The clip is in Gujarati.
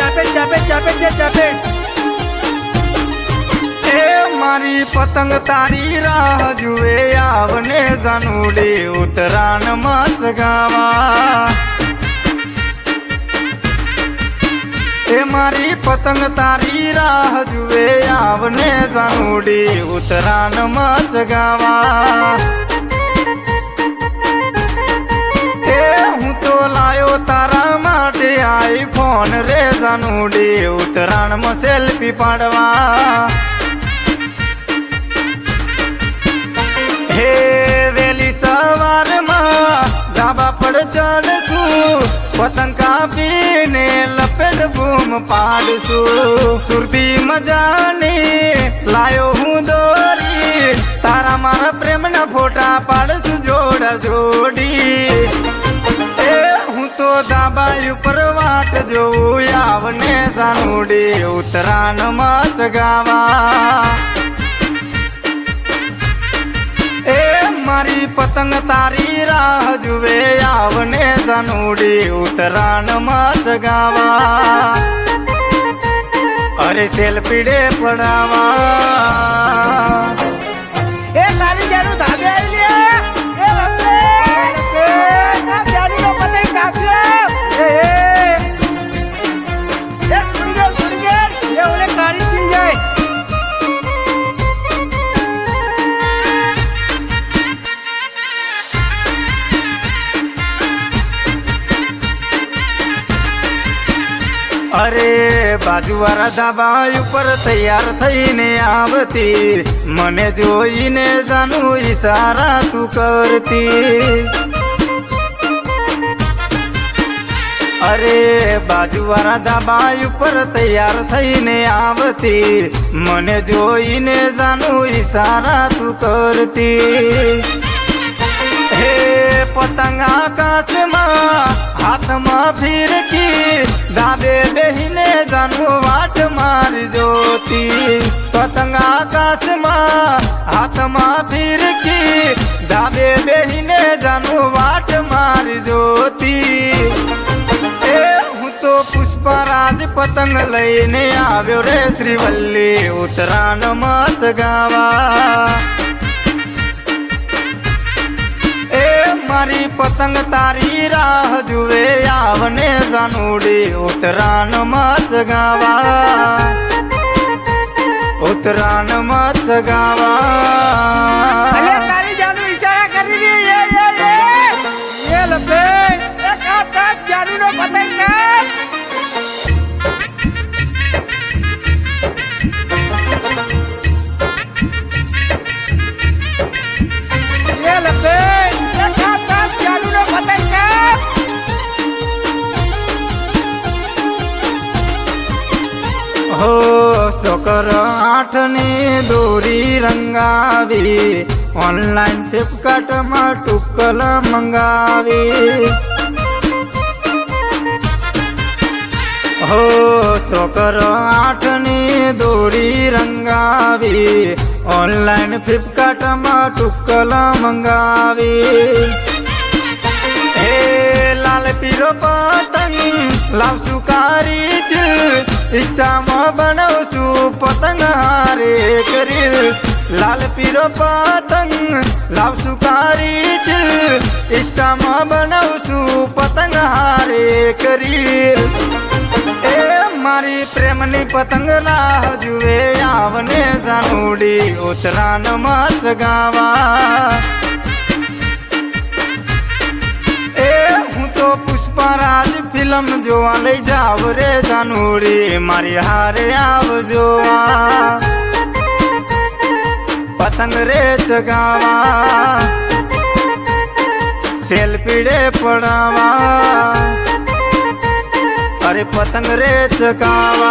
ચાપે, ચાપે ચાપે ચાપે. મારી પતંગ તારી રાહ જુએ, આવને જાનુડી ઉતરાણમાં ચગાવા એ મારી પતંગ તારી રાહ જુએ, આવને જાનુડી ઉતરાણમાં ચગાવા એ હું તો લાયો તારા માટે આઈફોન રે જાનુડી ઉતરાણમાં સેલ્ફી પાડવા. પતંગ કાપીને લપેટ બૂમ પાડશું. સુરતી મજાની લાયો હું દોરી. તારા મારા પ્રેમના ફોટા પાડશું જોડા જોડી. એ હું તો ધાબા ઉપર વાત જોઉં, આવને સાનુડી ઉત્તરાયણમાં ચગાવા. એ મારી પતંગ તારી રાહ જુએ. આવને ઉતરાણમાં ચગાવા અરે સેલ્ફી ડે પડાવા. અરે, બાજુવાળા ધાબા ઉપર તૈયાર થઈને આવતી. મને જોઈને જાનું ઈશારા તું કરતી. અરે, બાજુવાળા ધાબા ઉપર તૈયાર થઈને આવતી. મને જોઈને જાનું ઈશારા તું કરતી. હે પતંગ આકાશમાં હાથમાં ફિરકી દાબે બેહીને જાનું વાટ મારી જોતી પતંગ આકાશમાં હાથમાં ફિરકી દાબે બેહીને જાનું વાટ મારી હું તો પુષ્પરાજ પતંગ લઈને આવ્યો રે શ્રીવલ્લી ઉત્તરાયણમાં ચગાવા એ મારી પતંગ તારી રાહ જુએ આવને જાનુડી ઉત્તરાયણમાં ચગાવા ગાવા. અલે ચગાવા તારી શોકર આઠની દોરી રંગાવી, ઓનલાઈન ફ્લિપકાર્ટમાં ટુકલ મંગાવી. હો શોકર આઠની દોરી રંગાવી, ઓનલાઈન ફ્લિપકાર્ટમાં ટુકલ મંગાવી. હે લાલ પીરો પતંગ લાવ કારી ચીલ ઇન્સ્ટામાં બનાવશું પતંગ હારે કરી લાલ પીરો પતંગ લાવશું કારી ચીલ. ઇન્સ્ટામાં બનાવશું પતંગ હારે કરી એ મારી પ્રેમની પતંગ રાહ જુએ, આવને જાનુડી ઉત્તરાયણમાં ચગાવા ફિલ્મ જોવા લઈ જાવ રે જાનુડી, મારી હારે આવજો. પતંગ રે ચગાવા, સેલ્ફી રે પડાવા અરે પતંગ રે ચગાવા